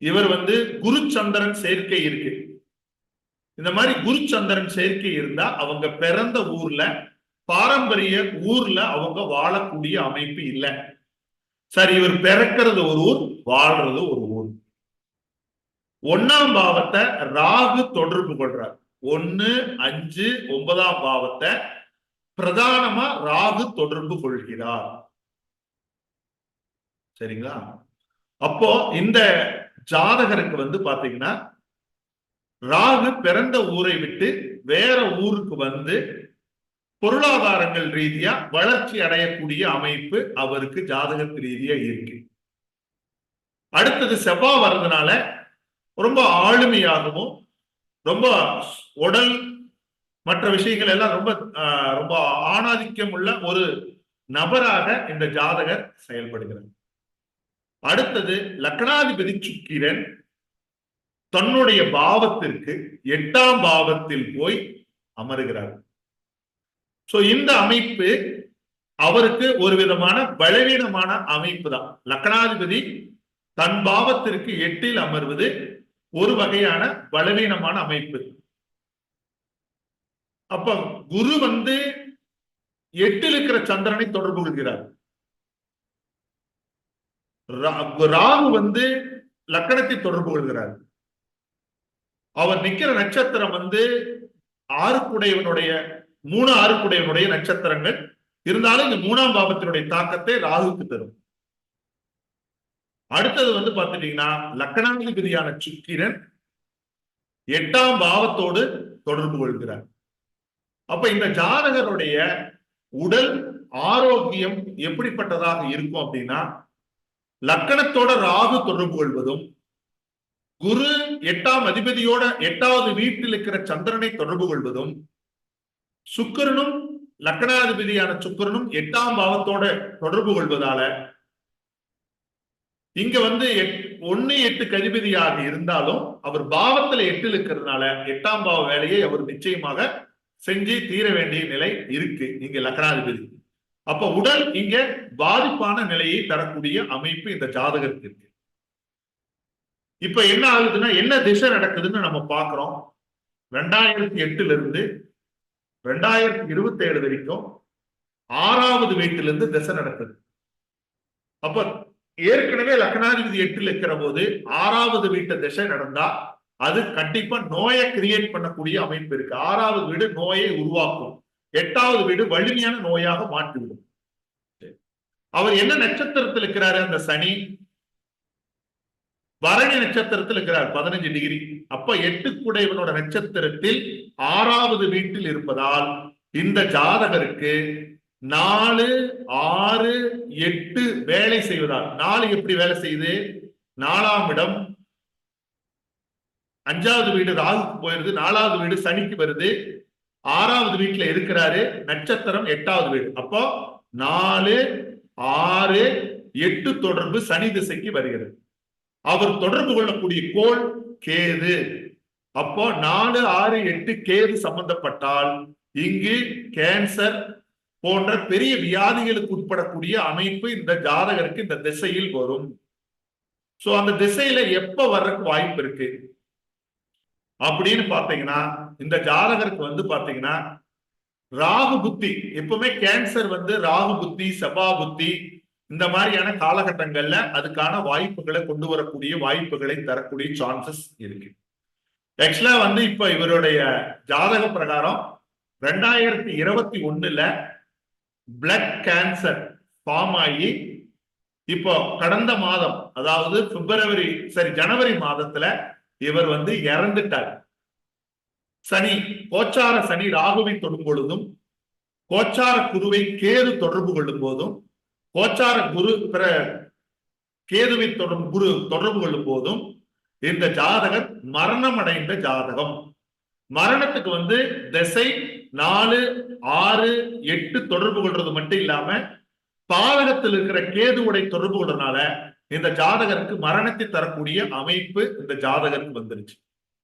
இவர் வந்து குரு சந்திரன் சேர்க்கை இருக்கு. இந்த மாதிரி குரு சந்திரன் சேர்க்கை இருந்தா அவங்க பிறந்த ஊர்ல பாரம்பரிய ஊர்ல அவங்க வாழக்கூடிய அமைப்பு இல்லை. சரி இவர் பிறக்கிறது ஒரு ஊர் வாழ்றது ஒரு ஊர். ஒன்னாம் பாவத்தை ராகு தொடர்பு கொள்றார். ஒன்னு அஞ்சு ஒன்பதாம் பாவத்தை பிரதானமா ராகு தொடர்பு கொள்கிறார். சரிங்களா? அப்போ இந்த ஜாதகருக்கு வந்து பாத்தீங்கன்னா ராகு பிறந்த ஊரை விட்டு வேற ஊருக்கு வந்து பொருளாதாரங்கள் ரீதியா வளர்ச்சி அடையக்கூடிய அமைப்பு அவருக்கு ஜாதகத்து ரீதியா இருக்கு. அடுத்தது செவ்வாய் வர்றதுனால ரொம்ப ஆளுமையாகவும் ரொம்ப உடல் மற்ற விஷயங்கள் எல்லாம் ரொம்ப ரொம்ப ஆணாதிக்கம் உள்ள ஒரு நபராக இந்த ஜாதகர் செயல்படுகிறார். அடுத்தது லக்னாதிபதி சுக்கிரன் தன்னுடைய பாவத்திற்கு எட்டாம் பாவத்தில் போய் அமருகிறார். சோ இந்த அமைப்பு அவருக்கு ஒரு விதமான பலவீனமான அமைப்பு தான் லக்னாதிபதி தன் பாவத்திற்கு எட்டில் அமர்வது ஒரு வகையான பலவீனமான அமைப்பு. அப்ப குரு வந்து எட்டில் இருக்கிற சந்திரனை தொடர்பு கொள்கிறார். ராகு வந்து லக்கணத்தை தொடர்பு கொள்கிறார். அவர் நிக்கிற நட்சத்திரம் வந்து ஆறுக்குடையவனுடைய மூணு ஆறுக்குடையவனுடைய நட்சத்திரங்கள். இருந்தாலும் இந்த மூணாம் பாவத்தினுடைய தாக்கத்தை ராகுக்கு தரும். அடுத்தது வந்து பாத்துட்டீங்கன்னா லக்கணாதிபதியான சுக்கிரன் எட்டாம் பாவத்தோடு தொடர்பு கொள்கிறார். அப்ப இந்த ஜாதகருடைய உடல் ஆரோக்கியம் எப்படிப்பட்டதாக இருக்கும் அப்படின்னா லக்கணத்தோட ராகு தொடர்பு கொள்வதும் குரு எட்டாம் அதிபதியோட எட்டாவது வீட்டில் இருக்கிற சந்திரனை தொடர்பு கொள்வதும் சுக்கரனும் லக்கணாதிபதியான சுக்கரனும் எட்டாம் பாவத்தோட தொடர்பு கொள்வதால இங்க வந்து ஒன்னு எட்டு கதிபதியாக இருந்தாலும் அவர் பாவத்துல எட்டில் இருக்கிறதுனால எட்டாம் பாவ வேலையை அவர் நிச்சயமாக செஞ்சு தீர வேண்டிய நிலை இருக்கு. இங்க லக்கணாதிபதி. அப்ப உடல் இங்க பாதிப்பான நிலையை தரக்கூடிய அமைப்பு இந்த ஜாதகத்துக்கு இருக்கு இப்ப என்ன ஆகுதுன்னா என்ன திசை நடக்குதுன்னு நம்ம பாக்குறோம் ரெண்டாயிரத்தி எட்டுல இருந்து ரெண்டாயிரத்தி இருபத்தி ஏழு வரைக்கும் ஆறாவது வீட்டிலிருந்து திசை நடக்குது. அப்ப ஏற்கனவே லக்னாதிபதி எட்டில் இருக்கிற போது ஆறாவது வீட்டு திசை நடந்தா அது கண்டிப்பா நோயை கிரியேட் பண்ணக்கூடிய அமைப்பு இருக்கு. ஆறாவது வீடு நோயை உருவாக்கும். எட்டாவது வீடு வலிமையான நோயாக மாற்றிவிடும். அவர் என்ன நட்சத்திரத்தில் இருக்கிறாரு? அந்த சனி. பரணி நட்சத்திரத்தில் இருக்கிறார். பதினஞ்சு டிகிரி. அப்ப எட்டுக்குடையவனோட நட்சத்திரத்தில் ஆறாவது வீட்டில் இருப்பதால் இந்த ஜாதகருக்கு நாலு ஆறு எட்டு வேலை செய்வதால் நாலு எப்படி வேலை செய்யுது? நாலாம் இடம். அஞ்சாவது வீடு ராகுக்கு போயிருது. நாலாவது வீடு சனிக்கு வருது. ஆறாவது வீட்டுல இருக்கிறாரு நட்சத்திரம் எட்டாவது வீடு. அப்போ நாலு ஆறு எட்டு தொடர்பு சனி திசைக்கு வருகிறது. அவர் தொடர்பு கொள்ளக்கூடிய கோள் கேது. அப்போ நாலு ஆறு எட்டு கேது சம்பந்தப்பட்டால் இங்கு கேன்சர் போன்ற பெரிய வியாதிகளுக்கு உட்படக்கூடிய அமைப்பு இந்த ஜாதகருக்கு இந்த திசையில் வரும். சோ அந்த திசையில எப்ப வர்றதுக்கு வாய்ப்பு இருக்கு? அப்படின்னு பாத்தீங்கன்னா இந்த ஜாதகருக்கு வந்து பாத்தீங்கன்னா ராகு புத்தி எப்பவுமே கேன்சர் வந்து ராகு புத்தி செபா புத்தி இந்த மாதிரியான காலகட்டங்கள்ல அதுக்கான வாய்ப்புகளை கொண்டு வரக்கூடிய வாய்ப்புகளை தரக்கூடிய சான்சஸ் இருக்கு. ஆக்சுவலா வந்து இப்ப இவருடைய ஜாதக பிரகாரம் ரெண்டாயிரத்தி இருபத்தி ஒண்ணுல பிளட் கேன்சர் ஃபார்ம் ஆகி இப்போ கடந்த மாதம் அதாவது பிப்ரவரி சரி ஜனவரி மாதத்துல இவர் வந்து இறந்துட்டார். சனி கோச்சார சனி ராகுவை தொடும் பொழுதும் கோச்சார குருவை கேது தொடர்பு கொள்ளும் போதும் கோச்சார குரு பிற கேதுவை தொடர்பு குரு தொடர்பு கொள்ளும் போதும் இந்த ஜாதகர் மரணம் அடைந்த ஜாதகம். மரணத்துக்கு வந்து திசை நாலு ஆறு எட்டு தொடர்பு கொள்றது மட்டும் இல்லாம பாதகத்தில் இருக்கிற கேதுவுடைய தொடர்பு கொள்றதுனால இந்த ஜாதகருக்கு மரணத்தை தரக்கூடிய அமைப்பு இந்த ஜாதகருக்கு வந்துருச்சு.